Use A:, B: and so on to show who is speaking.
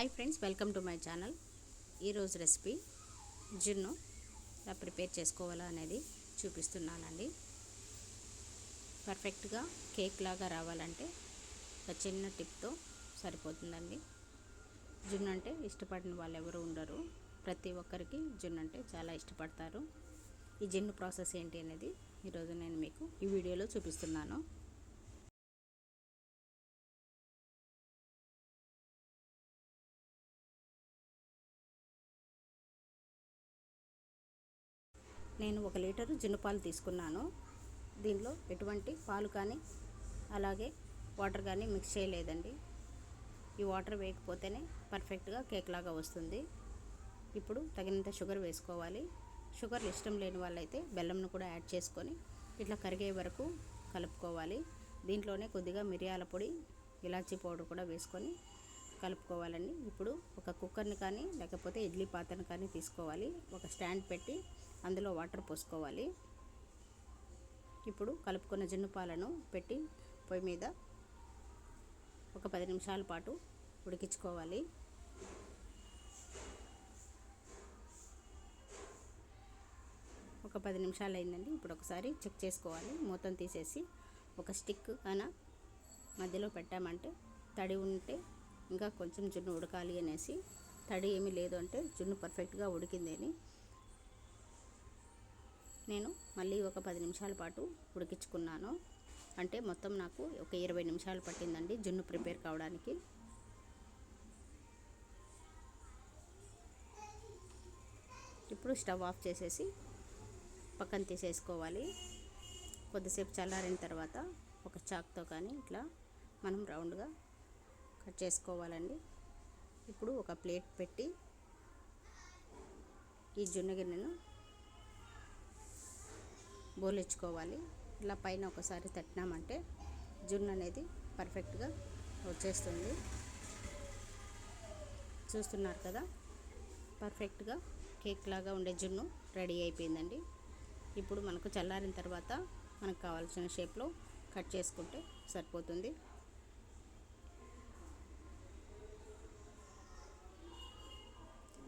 A: Hi friends welcome to my channel. ఈరోజు recipe జున్ను ఎలా ప్రిపేర్ చేసుకోవాలా అనేది చూపిస్తున్నానండి. పర్ఫెక్ట్గా కేక్ లాగా రావాలంటే ఒక చిన్న టిప్తో సరిపోతుందండి. జున్ను అంటే ఇష్టపడిన వాళ్ళు ఎవరు ఉండరు. ప్రతి ఒక్కరికి జున్ను అంటే చాలా ఇష్టపడతారు. ఈ జున్ను ప్రాసెస్ ఏంటి అనేది ఈరోజు నేను మీకు ఈ వీడియోలో చూపిస్తున్నాను. నేను ఒక లీటరు జున్నుపాలు తీసుకున్నాను. దీనిలో ఎటువంటి పాలు కానీ అలాగే వాటర్ కానీ మిక్స్ చేయలేదండి. ఈ వాటర్ వేయకపోతేనే పర్ఫెక్ట్గా కేక్ లాగా వస్తుంది. ఇప్పుడు తగినంత షుగర్ వేసుకోవాలి. షుగర్ ఇష్టం లేని వాళ్ళైతే బెల్లంను కూడా యాడ్ చేసుకొని ఇట్లా కరిగే వరకు కలుపుకోవాలి. దీంట్లోనే కొద్దిగా మిరియాల పొడి ఇలాచీ పౌడర్ కూడా వేసుకొని కలుపుకోవాలండి. ఇప్పుడు ఒక కుక్కర్ని కానీ లేకపోతే ఇడ్లీ పాత్రను కానీ తీసుకోవాలి. ఒక స్టాండ్ పెట్టి అందులో వాటర్ పోసుకోవాలి. ఇప్పుడు కలుపుకున్న జున్ను పాలను పెట్టి పొయ్యి మీద ఒక పది నిమిషాల పాటు ఉడికించుకోవాలి. ఒక పది నిమిషాలు అయిందండి ఇప్పుడు ఒకసారి చెక్ చేసుకోవాలి. మూతం తీసేసి ఒక స్టిక్ అయినా మధ్యలో పెట్టామంటే తడి ఉంటే ఇంకా కొంచెం జున్ను ఉడకాలి అనేసి తడి ఏమీ లేదు అంటే జున్ను పర్ఫెక్ట్గా ఉడికింది అని నేను మళ్ళీ ఒక పది నిమిషాల పాటు ఉడికించుకున్నాను. అంటే మొత్తం నాకు ఒక ఇరవై నిమిషాలు పట్టిందండి జున్ను ప్రిపేర్ కావడానికి. ఇప్పుడు స్టవ్ ఆఫ్ చేసేసి పక్కన తీసేసుకోవాలి. కొద్దిసేపు చల్లారిన తర్వాత ఒక చాక్తో కానీ ఇట్లా మనం రౌండ్గా కట్ చేసుకోవాలండి. ఇప్పుడు ఒక ప్లేట్ పెట్టి ఈ జొన్న గిన్నెను బోలించుకోవాలి ఇలా పైన ఒకసారి తట్టినామంటే జున్ను అనేది పర్ఫెక్ట్గా వచ్చేస్తుంది. చూస్తున్నారు కదా? పర్ఫెక్ట్గా కేక్ లాగా ఉండే జున్ను రెడీ అయిపోయిందండి. ఇప్పుడు మనకు చల్లారిన తర్వాత మనకు కావాల్సిన షేప్లో కట్ చేసుకుంటే సరిపోతుంది.